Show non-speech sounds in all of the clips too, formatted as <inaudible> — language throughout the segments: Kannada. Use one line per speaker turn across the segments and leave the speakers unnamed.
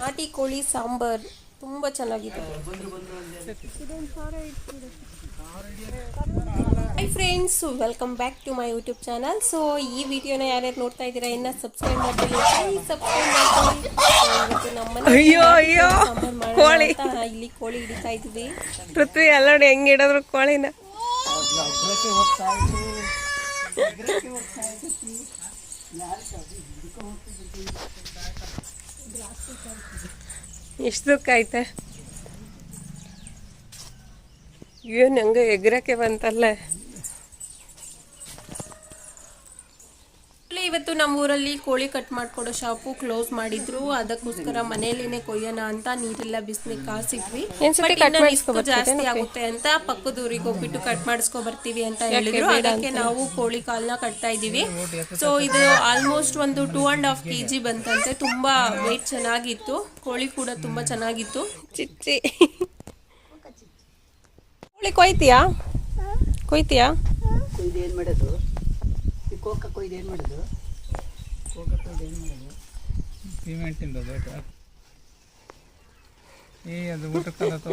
ನಾಟಿ ಕೋಳಿ ಸಾಂಬಾರ್ ತುಂಬ ಚೆನ್ನಾಗಿದೆ. Hi friends welcome back to my YouTube channel so ಈ ವಿಡಿಯೋನ ಯಾರ್ಯಾರು ನೋಡ್ತಾ ಇದ್ದೀರಾ ಇನ್ನ ಸಬ್ಸ್ಕ್ರೈಬ್ ಮಾಡ್ಕೊಳ್ಳಿ ಸಬ್ಸ್ಕ್ರೈಬ್ ಮಾಡ್ಕೊಳ್ಳಿ. ನಮ್ಮ
ಅಯ್ಯೋ, ಅಯ್ಯೋ, ಕೋಳಿ.
ಇಲ್ಲಿ ಕೋಳಿ ಹಿಡಿತಾ ಇದ್ವಿ.
ಪೃಥ್ವಿ ಎಲ್ಲ ನೋಡಿ ಹೆಂಗ್ ಇಡೋದ್ರು ಕೋಳಿನ. ಎಷ್ಟು ದುಃಖ ಆಯ್ತಾ? ಏನು ನಂಗೆ ಎಗ್ರಕ್ಕೆ ಬಂತಲ್ಲ?
ನಮ್ಮ ಊರಲ್ಲಿ ಕೋಳಿ ಕಟ್ ಮಾಡ್ಕೊಡೋ ಶಾಪು ಕ್ಲೋಸ್ ಮಾಡಿದ್ರು. ಅದಕ್ಕೋಸ್ಕರ ಮನೆಯಲ್ಲೇನೆ ಕೊಯ್ಯೋಣ ಅಂತ ನೀರೆಲ್ಲ ಬಿಸಿಲಿಗೆ ಕಾಸಿದ್ವಿ. ಜಾಸ್ತಿ ಆಗುತ್ತೆ ಅಂತ ಪಕ್ಕದ ಊರಿಗೆ ಹೋಗ್ಬಿಟ್ಟು ಕಟ್ ಮಾಡಿಸ್ಕೊ ಬರ್ತೀವಿ ಅಂತ ಹೇಳಿದ್ರು. ಅದಕ್ಕೆ ನಾವು ಕೋಳಿ ಕಾಲ್ನ ಕಟ್ತಾ ಇದೀವಿ ಸೊ ಇದು ಆಲ್ಮೋಸ್ಟ್ ಒಂದು two and half K G ಬಂತಂತೆ. ತುಂಬಾ ವೇಟ್ ಚೆನ್ನಾಗಿತ್ತು. ಕೋಳಿ ಕೂಡ ತುಂಬಾ ಚೆನ್ನಾಗಿತ್ತು.
ಚಿಚ್ಚಿ. ಕೋಳಿ ಕೊಯ್ತೀಯಾ? ಕೊಯ್ತೀಯಾ?
ಕೊಯ್ದು ಏನು ಮಾಡೋದು? ಈ ಕೋಕ ಕೊಯ್ದು ಏನು ಮಾಡೋದು ಕೋಕ ಕೊಯ್ದು ಏನು ಮಾಡೋದು
ಸಿಮೆಂಟಿಂದ ಬೇಕಾ ಏ ಅದು ಊಟಕ್ಕೆ ಕಲತು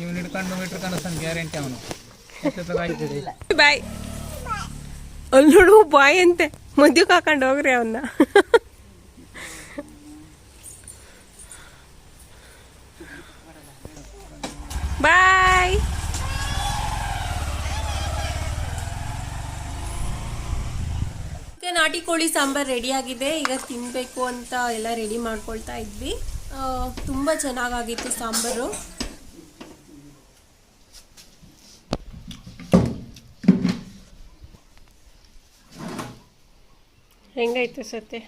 ಇವನು ಹಿಡ್ಕೊಂಡು ಇಟ್ಕೊಂಡು ಸಣ್ಣ ಗ್ಯಾರಂಟಿ ಅವನು.
ಬಾಯ್ ಅಲ್ಲಿ ನೋಡು ಬಾಯ್ ಅಂತೆ. ಮದ್ಯಕ್ಕೆ ಹಾಕೊಂಡು ಹೋಗ್ರಿ ಅವನ್ನ ಬಾಯ್
ಈಗ ನಾಟಿ ಕೋಳಿ ಸಾಂಬಾರ್ ಆಗಿದೆ ಈಗ ತಿನ್ಬೇಕು ಅಂತ ಎಲ್ಲ ರೆಡಿ ಮಾಡ್ಕೊಳ್ತಾ ಇದ್ವಿ. ತುಂಬ ತುಂಬಾ ಚೆನ್ನಾಗಾಗಿತ್ತು ಸಾಂಬಾರು.
ಹೆಂಗಾಯ್ತು ಸತ್ಯ?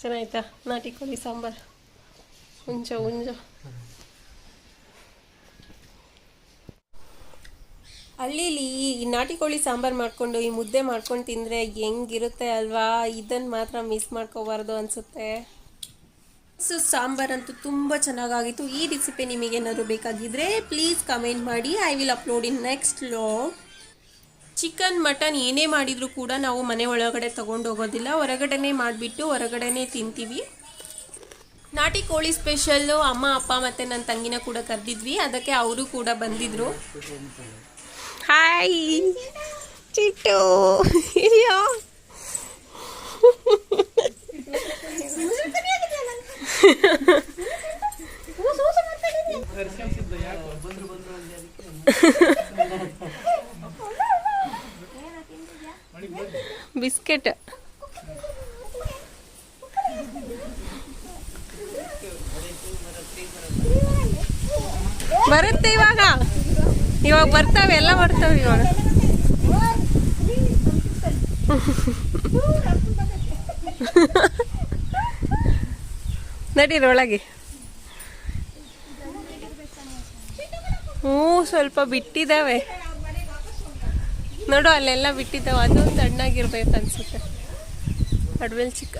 ಚೆನ್ನಾಯ್ತಾ ನಾಟಿ ಕೋಳಿ ಸಾಂಬಾರು? ಹುಂಜ ಹುಂಜ
ಹಳ್ಳಿಲಿ ಈ ನಾಟಿ ಕೋಳಿ ಸಾಂಬಾರು ಮಾಡಿಕೊಂಡು, ಈ ಮುದ್ದೆ ಮಾಡ್ಕೊಂಡು ತಿಂದರೆ ಹೆಂಗಿರುತ್ತೆ ಅಲ್ವಾ? ಇದನ್ನು ಮಾತ್ರ ಮಿಸ್ ಮಾಡ್ಕೋಬಾರ್ದು ಅನಿಸುತ್ತೆ. ಸೊ ಸಾಂಬಾರಂತೂ ತುಂಬ ಚೆನ್ನಾಗಾಗಿತ್ತು. ಈ ರೆಸಿಪಿ ನಿಮಗೇನಾದ್ರು ಬೇಕಾಗಿದ್ದರೆ ಪ್ಲೀಸ್ ಕಮೆಂಟ್ ಮಾಡಿ. I will upload in next low chicken mutton ಏನೇ ಮಾಡಿದರೂ ಕೂಡ ನಾವು ಮನೆ ಒಳಗಡೆ ತಗೊಂಡು ಹೋಗೋದಿಲ್ಲ. ಹೊರಗಡೆನೇ ಮಾಡಿಬಿಟ್ಟು ಹೊರಗಡೆನೇ ತಿಂತೀವಿ. ನಾಟಿ ಕೋಳಿ ಸ್ಪೆಷಲ್ಲು ಅಮ್ಮ, ಅಪ್ಪ ಮತ್ತು ನನ್ನ ತಂಗಿನ ಕೂಡ ಕರೆದಿದ್ವಿ. ಅದಕ್ಕೆ ಅವರು ಕೂಡ ಬಂದಿದ್ರು.
ಹಾಯ್ ಚಿಟ್ಟು ಅಯ್ಯೋ ಬಿಸ್ಕೆಟ್ ಬರುತ್ತೆ ಇವಾಗ. ಇವಾಗ ಬರ್ತಾವೆ, ಎಲ್ಲ ಬರ್ತಾವೆ ಇವಾಗ. ನಡೀರಿ ಒಳಗೆ. ಹ್ಞೂ, ಸ್ವಲ್ಪ ಬಿಟ್ಟಿದ್ದಾವೆ. ನೋಡು, ಅಲ್ಲೆಲ್ಲ ಬಿಟ್ಟಿದ್ದಾವೆ. ಅದು ತಣ್ಣಾಗಿರ್ಬೇಕು ಅನ್ಸುತ್ತೆ. ಅಡ್ವೆಲ್ ಚಿಕ್ಕ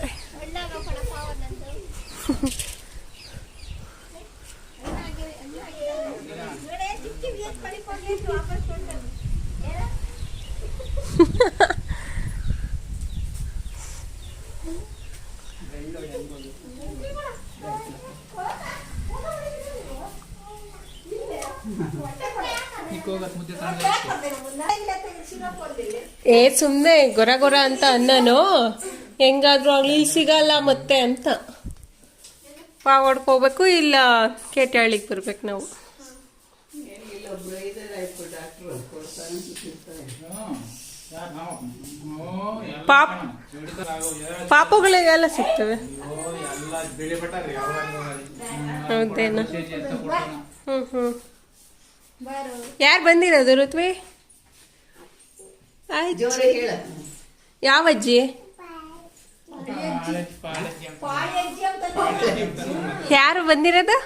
ಈ ಕೋಗತ್ ಮುದ್ದೆ ತಗೊಂಡು
ಏ ಸುಮ್ಮನೆ ಗೊರ ಗೊರ ಅಂತ ಅನ್ನನು? ಹೆಂಗಾದ್ರೂ ಆಗ್ಲಿ ಸಿಗಲ್ಲ ಮತ್ತೆ ಅಂತ. ಹೋಗ್ಬೇಕು ಇಲ್ಲ ಕೇಟಹಳ್ಳಿಗೆ ಬರ್ಬೇಕು ನಾವು. ಪಾಪ, ಪಾಪಗಳಿಗೆಲ್ಲ ಸಿಗ್ತವೆ. ಹೌದೇನಾ? ಹ್ಞೂ ಹ್ಞೂ ಯಾರು ಬಂದಿರೋದು ಋತ್ವಿ?
ಹೇಳ.
ಯಾವ ಅಜ್ಜಿ? ಯಾರು ಬಂದಿರೋದು?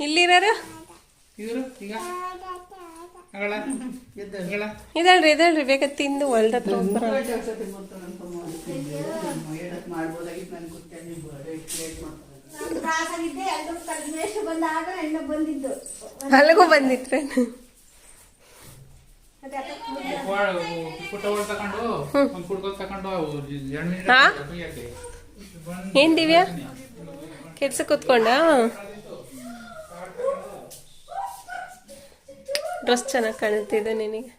ಇಲ್ಲಿರೋರು? ಇದಳ್ರಿ ಇದಳ್ರಿ ಬೇಗ ತಿಂದು ಹೊಲ್ದ ಹೋಗ್ಬರೋಣ.
ಹೇಳಕ್ ಮಾಡ್ಬೋದಾಗಿತ್ತು ನನಗೆ ಮಾಡ್ತಾರೆ.
ಎಲ್ಲರೂ ಕಲ್ಮೇಶ್ ಬಂದಾಗ ಹೆಣ್ಣು ಬಂದಿದ್ದು.
ಅಲ್ಲಿಗೂ
ಬಂದಿತ್ತು.
ಏನ್ ದಿವ್ಯಾ? ಕೆಲ್ಸ ಕೂತ್ಕೊಂಡ? ಡ್ರೆಸ್ ಚೆನ್ನಾಗಿ ಕಾಣುತ್ತಿದೆ ನಿನಗೆ.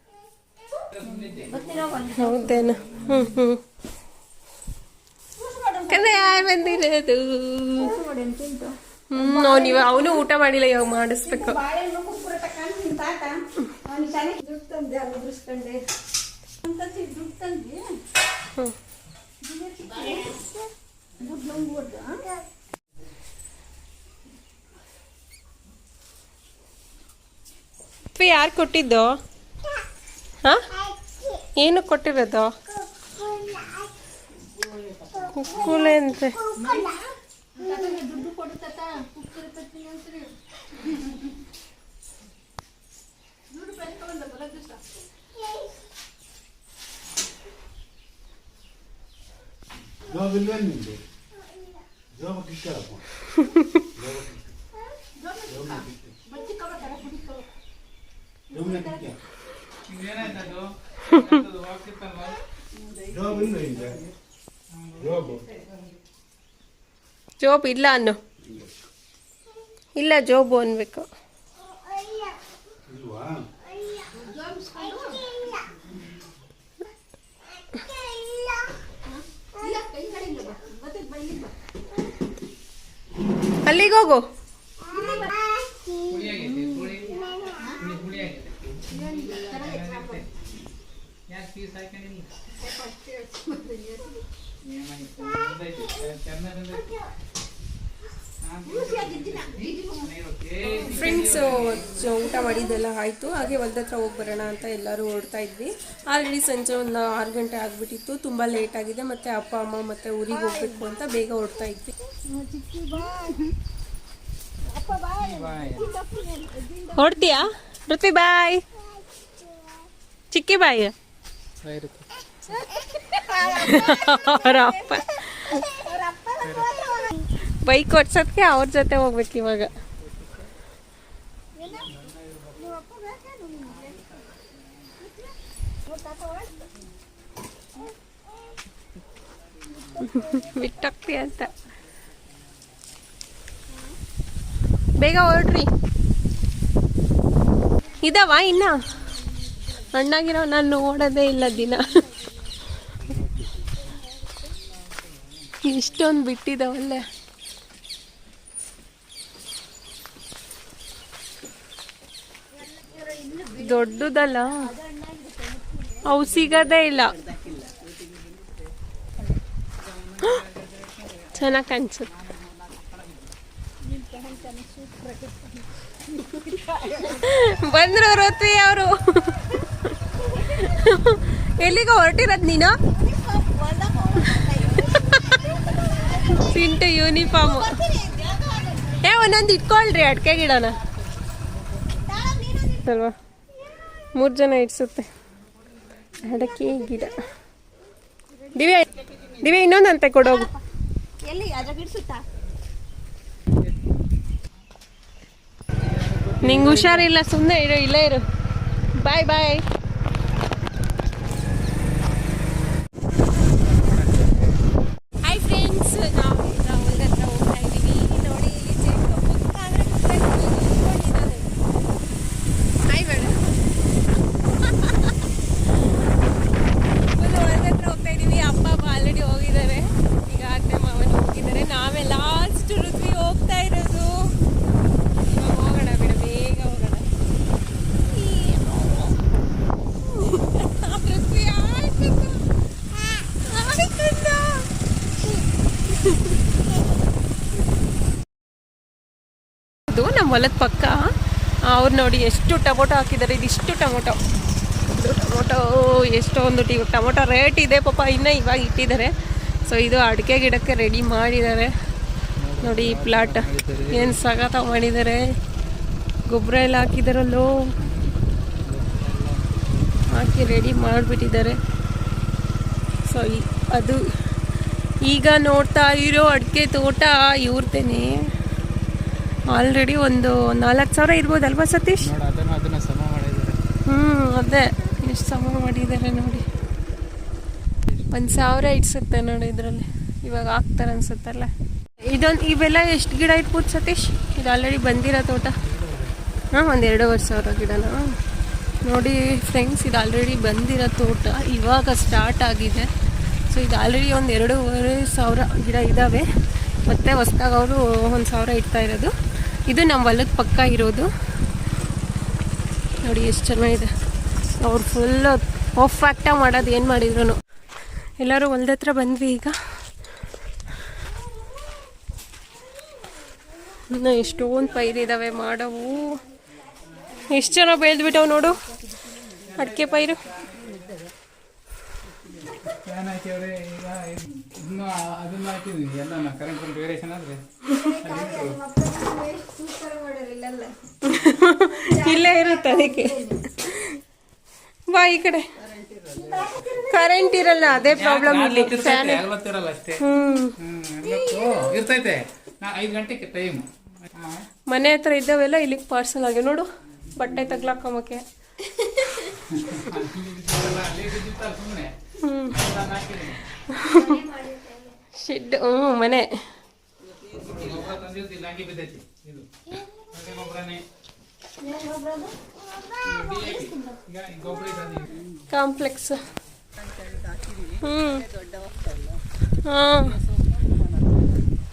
ಹೌದೇನು? ಹ್ಞೂ ಹ್ಞೂ ಯಾರು ಬಂದಿರೋದು. ಹ್ಮ್, ನೀವು ಅವನು ಊಟ ಮಾಡಿಲ್ಲ ಯಾವ ಮಾಡಿಸ್ಬೇಕು.
ಅವ್ನು
ಯಾರು ಕೊಟ್ಟಿದ್ದು? ಹಾ? ಏನು ಕೊಟ್ಟಿರೋದು? ಕುಕ್ಕುಳೆ ಅಂತೆ
ದುಡ್ಡು ಕೊಡು
ಜಾಬ್ ಇಲ್ಲ
ಅನ್ನು. ಇಲ್ಲ ಜೋಬು ಅನ್ಬೇಕು. ಅಲ್ಲಿಗೆ ಹೋಗು?
ಯಾಕ್
ಫ್ರೆಂಡ್ಸ್ ಊಟ ಮಾಡಿದ್ದೆಲ್ಲ ಆಯಿತು. ಹಾಗೆ ಹೊಲ್ದ ಹತ್ರ ಹೋಗಿ ಬರೋಣ ಅಂತ ಎಲ್ಲರೂ ಓಡ್ತಾ ಇದ್ವಿ. ಆಲ್ರೆಡಿ ಸಂಜೆ ಒಂದು ಆರು ಗಂಟೆ ಆಗಿಬಿಟ್ಟಿತ್ತು. ತುಂಬ ಲೇಟ್ ಆಗಿದೆ. ಮತ್ತು ಅಪ್ಪ ಅಮ್ಮ ಮತ್ತು ಊರಿಗೆ ಹೋಗಬೇಕು ಅಂತ ಬೇಗ ಓಡ್ತಾ ಇದ್ವಿ.
ಬಾಯ್.
ಹೊಡ್ತೀಯಾ ಋತಿ ಬಾಯ್. ಚಿಕ್ಕಿ ಬಾಯ್.
ಇರುತ್ತೆ.
ಅವರ ಅಪ್ಪ. ಬೈಕ್ ಓಡ್ಸೋದಕ್ಕೆ ಅವ್ರ ಜೊತೆ ಹೋಗ್ಬೇಕು ಇವಾಗ. ಬಿಟ್ಟೋಗ್ತಿ ಅಂತ. ಬೇಗ ಹೊರಡ್ರಿ. ಇದಾವ ಇನ್ನ? ಅಣ್ಣಾಗಿರೋ ನಾನು ಓಡೋದೇ ಇಲ್ಲ ದಿನ. ಇಷ್ಟೊಂದು ಬಿಟ್ಟಿದ್ದಾವಲ್ಲ ದೊಡ್ಡದಲ್ಲ? ಅವು ಸಿಗೋದೇ ಇಲ್ಲ. ಚೆನ್ನಾಗಿ ಕಾಣಿಸುತ್ತೆ. ಬಂದ್ರು ಋತ್ವಿ ಅವರು. ಎಲ್ಲಿಗೆ ಹೊರಟಿರೋದು ನೀನು? ಸಿಂಟು ಯೂನಿಫಾರ್ಮ್. ಏ ಒಂದೊಂದು ಇಟ್ಕೊಳ್ರಿ ಅಡ್ಕೆ ಗಿಡನ. ಅಲ್ವಾ? ಮೂರು ಜನ ಇಡ್ಸುತ್ತೆ. ಅಡಕೆ ಗಿಡ. ದಿವ್ಯ ದಿವ್ಯ ಇನ್ನೊಂದಂತೆ ಕೊಡೋಗು
ಇಡ್ಸುತ್ತಾ
ನಿಂಗೆ ಹುಷಾರಿಲ್ಲ ಸುಮ್ಮನೆ ಇರು ಇಲ್ಲೇ ಇರು. ಬಾಯ್ ಬಾಯ್ ಹಾಯ್ ಫ್ರೆಂಡ್ಸ್ ನಾವು ಈಗ ಹೊಲ್ದ ಹತ್ರ ಹೋಗ್ತಾ ಇದ್ದೀವಿ ನೋಡಿ ಇಲ್ಲಿ ಜೇನು ಪಕ್ಕ ಅಂದ್ರೆ ಕೂತ್ಕೊಂಡಿದ್ದಾನೆ ಹಾಯ್ ಮೇಡಮ್ ಫುಲ್ ಹೊಲ್ದ ಹತ್ರ ಹೋಗ್ತಾ ಇದ್ದೀವಿ ಅಪ್ಪ ಅಮ್ಮ ಆಲ್ರೆಡಿ ಹೋಗಿದ್ದಾರೆ ಈಗ ಅತ್ತೆ ಮಾವನ ಹೋಗಿದ್ದಾರೆ ನಾವೇ ಲಾಸ್ಟ್ ಋತ್ವಿ ಹೋಗ್ತಾ ಇರೋದು ಇವಾಗ ಹೋಗೋಣ ಬಿಡ ಬೇಗ ಹೋಗೋಣ ಋತ್ವಿ ಆಯ್ತು ಆಯ್ತಲ್ಲ ಇದು ನಮ್ಮ ಹೊಲದ ಪಕ್ಕ ಅವ್ರು ನೋಡಿ ಎಷ್ಟು ಟೊಮೊಟೊ ಹಾಕಿದ್ದಾರೆ ಇದಿಷ್ಟು ಟೊಮೊಟೊ. ಇದು ಟೊಮೊಟೊ ಎಷ್ಟೊಂದು ಟಿ, ಟೊಮೊಟೊ ರೇಟ್ ಇದೆ ಪಾಪ, ಇನ್ನೂ ಇವಾಗ ಇಟ್ಟಿದ್ದಾರೆ. ಸೊ ಇದು ಅಡಿಕೆ ಗಿಡಕ್ಕೆ ರೆಡಿ ಮಾಡಿದ್ದಾರೆ. ನೋಡಿ ಈ ಪ್ಲಾಟ್ ಏನು ಸಗತ ಮಾಡಿದ್ದಾರೆ. ಗೊಬ್ಬರ ಎಲ್ಲ ಹಾಕಿದಾರಲ್ಲೋ. ಹಾಕಿ ರೆಡಿ ಮಾಡಿಬಿಟ್ಟಿದ್ದಾರೆ. ಸೊ ಅದು ಈಗ ನೋಡ್ತಾ ಇರೋ ಅಡಿಕೆ ತೋಟ ಇವ್ರದೇನೆ. ಆಲ್ರೆಡಿ ಒಂದು ನಾಲ್ಕು ಸಾವಿರ ಇರ್ಬೋದಲ್ವಾ ಸತೀಶ್? ಹ್ಞೂ ಅದೇ. ಎಷ್ಟು ಸಮ ಮಾಡಿದ್ದಾರೆ ನೋಡಿ. ಒಂದು ಸಾವಿರ ಇಟ್ಸುತ್ತೆ ನೋಡಿ ಇದರಲ್ಲಿ. ಇವಾಗ ಹಾಕ್ತಾರೆ ಅನ್ಸುತ್ತಲ್ಲ. ಇದೊಂದು ಇವೆಲ್ಲ ಎಷ್ಟು ಗಿಡ ಇಟ್ಬೋದು ಸತೀಶ್? ಇದು ಆಲ್ರೆಡಿ ಬಂದಿರೋ ತೋಟ. ಹಾಂ ಒಂದು ಎರಡೂವರೆ ಸಾವಿರ ಗಿಡನ? ನೋಡಿ ಫ್ರೆಂಡ್ಸ್ ಇದು ಆಲ್ರೆಡಿ ಬಂದಿರೋ ತೋಟ. ಇವಾಗ ಸ್ಟಾರ್ಟ್ ಆಗಿದೆ. ಸೊ ಇದು ಆಲ್ರೆಡಿ ಒಂದು ಎರಡೂವರೆ ಸಾವಿರ ಗಿಡ ಇದ್ದಾವೆ ಮತ್ತು ಹೊಸ್ದಾಗಿ ಅವರು ಒಂದು ಸಾವಿರ ಇಡ್ತಾ ಇರೋದು. ಇದು ನಮ್ಮ ಹೊಲದ ಪಕ್ಕ ಇರೋದು ನೋಡಿ ಎಷ್ಟು ಚೆನ್ನಾಗಿದೆ. ಅವ್ರು ಫುಲ್ಲು ಪರ್ಫೆಕ್ಟಾಗಿ ಮಾಡೋದು ಏನು ಮಾಡಿದ್ರು ಎಲ್ಲರೂ ಹೊಲ್ದ ಹತ್ರ ಬಂದ್ವಿ ಈಗ. ಇನ್ನು ಎಷ್ಟೊಂದು ಪೈರಿದ್ದಾವೆ ಮಾಡವು ಎಷ್ಟು ಜನ ಬೆಳೆದ್ಬಿಟ್ಟವು ನೋಡು. ಅಡಿಕೆ ಪೈರು.
ಫ್ಯಾನ್ ಹಾಕಿವ್ರೆ ಈಗ ಇನ್ನು ಅದನ್ನ ಹಾಕಿದ್ವಿ. ಎಲ್ಲ ಕರೆಂಟ್ ವೇರಿಯೇಷನ್ ಆದರೆ.
ಇಲ್ಲೇ ಇರುತ್ತೆ ಅದಕ್ಕೆ. ಬಾ ಈ ಕಡೆ. ಕರೆಂಟ್ ಇರಲ್ಲ ಅದೇ ಪ್ರಾಬ್ಲಮ್ ಇಲ್ಲಿ. ಫ್ಯಾನ್
ಅಲ್ವತ್ತಿರಲ್ಲ ಅಷ್ಟೇ. ಇರ್ತೈತೆ. ನಾ ಐದು ಗಂಟೆಗೆ ಟೈಮ್
ಮನೆ ಹತ್ರ ಇದ್ದಾವೆಲ್ಲ ಇಲ್ಲಿಗೆ ಪಾರ್ಸಲ್ ಆಗಿ ನೋಡು ಬಟ್ಟೆ ತಗ್ಲಾಕಮಕ್ಕೆ <laughs>
ಸುಮ್ಮನೆ
ಶೆಡ್ ಹ್ಞೂ ಮನೆ. ಕಾಂಪ್ಲೆಕ್ಸ್ ಹ್ಞೂ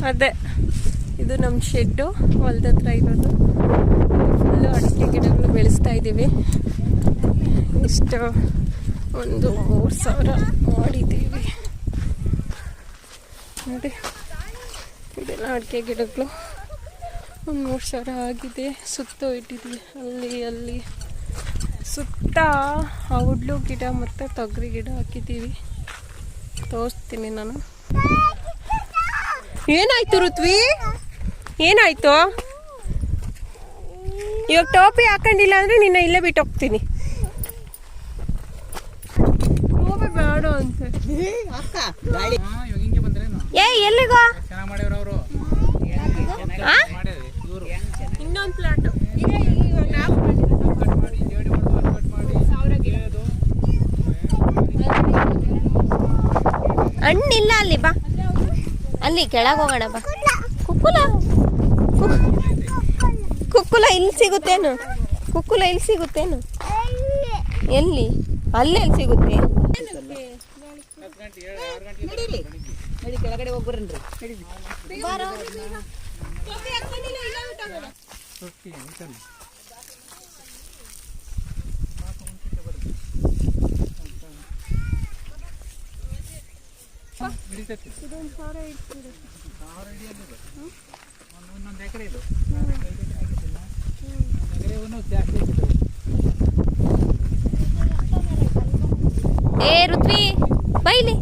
ಅದೇ. ಇದು ನಮ್ಮ ಶೆಡ್ಡು ಹೊಲ್ದ ಹತ್ರ ಇರೋದು. ಫುಲ್ಲು ಅಡಿಕೆ ಗಿಡಗಳು ಬೆಳೆಸ್ತಾ ಇದ್ದೀವಿ ಇಷ್ಟು. ಒಂದು ಮೂರು ಸಾವಿರ ಮಾಡಿದ್ದೀವಿ. ನೋಡಿ, ಇದೆಲ್ಲ ಅಡಿಕೆ ಗಿಡಗಳು. ಒಂದು ಮೂರು ಸಾವಿರ ಆಗಿದೆ. ಸುತ್ತ ಇಟ್ಟಿದ್ವಿ ಅಲ್ಲಿ ಅಲ್ಲಿ. ಸುತ್ತ ಔಡ್ಲು ಗಿಡ ಮತ್ತು ತೊಗರಿ ಗಿಡ ಹಾಕಿದ್ದೀವಿ. ತೋರಿಸ್ತೀನಿ ನಾನು. ಏನಾಯ್ತು ಋತ್ವಿ? ಏನಾಯ್ತು? ಇವಾಗ ಟೋಪಿ ಹಾಕೊಂಡಿಲ್ಲ ಅಂದ್ರೆ ನಿನ್ನ ಇಲ್ಲೇ ಬಿಟ್ಟು ಹೋಗ್ತೀನಿ ಟೋಪಿ ಬೇಡ ಅಂತ
ಅಕ್ಕ ಗಾಳಿ
ಹಾಂ ಇವಾಗ ಹಿಂಗೆ ಬಂದ್ರೇನು
ಏ ಎಲ್ಲಿಗೋ? ಇನ್ನೊಂದು ಪ್ಲಾಟ್.
ಹಣ್ಣಿಲ್ಲ ಅಲ್ಲಿ ಬಾ. ಅಲ್ಲಿ ಕೆಳಗೆ ಹೋಗೋಣ ಬಾ. ಕುಕ್ಕುಲ? ಕುಕ್- ಕುಕ್ಕುಲ ಇಲ್ಲಿ ಸಿಗುತ್ತೇನು? ಕುಕ್ಕುಲ ಇಲ್ಲಿ ಸಿಗುತ್ತೇನು? ಎಲ್ಲಿ? ಅಲ್ಲೆಲ್ಲಿ ಸಿಗುತ್ತೆ
ನಡೀರಿ ನಡಿ ಕೆಳಗಡೆ ಹೋಗ್ಬರ್ರಿ ನಡೀರಿ
ಸುತ್ತಿ ಇರ್ತಲ್ಲ. ಹಿಡಿತೈತಿ. ಸಾವಿರ ಹಿಡಿಯಲ್ಲಿದೆ. ಒಂದು ಒಂದೊಂದು ಎಕರೆ ಇದು. ಎಕರೆ ಒಂದು ಜಾಸ್ತಿ
ಏ ಋತ್ವಿ ಬೈಲಿ.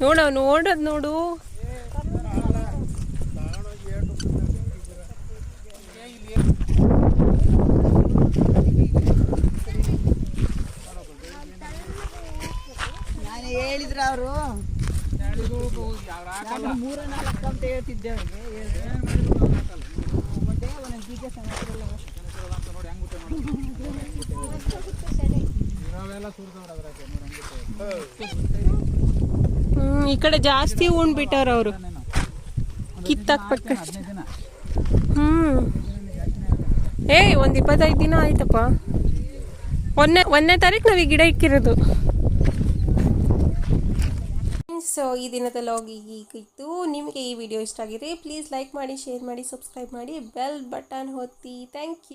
ನೋಡು ನೋಡದ್ ನೋಡು.
ನಾನು ಹೇಳಿದ್ರ ಅವರು. ಮೂರ ನಾಲ್ಕು ಅಂತ ಹೇಳ್ತಿದ್ದೆ ಒಂದೊಂದು ಬೀಜ ನೋಡಿ
ಇರೋವೆಲ್ಲ
ಈ ಕಡೆ ಜಾಸ್ತಿ ಉಂಡ್ಬಿಟ್ಟವ್ರ ಅವರು.
ಕಿತ್ತಾಕ್ಬಿಟ್ಟು
ಹ್ಮ್. ಏ ಒಂದ್ ಇಪ್ಪತ್ತೈದು ದಿನ ಆಯ್ತಪ್ಪ. ಒಂದನೇ ಒಂದನೇ ತಾರೀಕು ನಾವು ಈ ಗಿಡ ಇಕ್ಕಿರೋದು.
ಸೊ ಈ ದಿನದ ಲಾಗ್ ಹೀಗಿತ್ತು ನಿಮಗೆ ಈ ವಿಡಿಯೋ ಇಷ್ಟ ಆಗಿದೆ ಪ್ಲೀಸ್ ಲೈಕ್ ಮಾಡಿ ಶೇರ್ ಮಾಡಿ ಸಬ್ಸ್ಕ್ರೈಬ್ ಮಾಡಿ ಬೆಲ್ ಬಟನ್ ಹೊತ್ತಿ ಥ್ಯಾಂಕ್ ಯು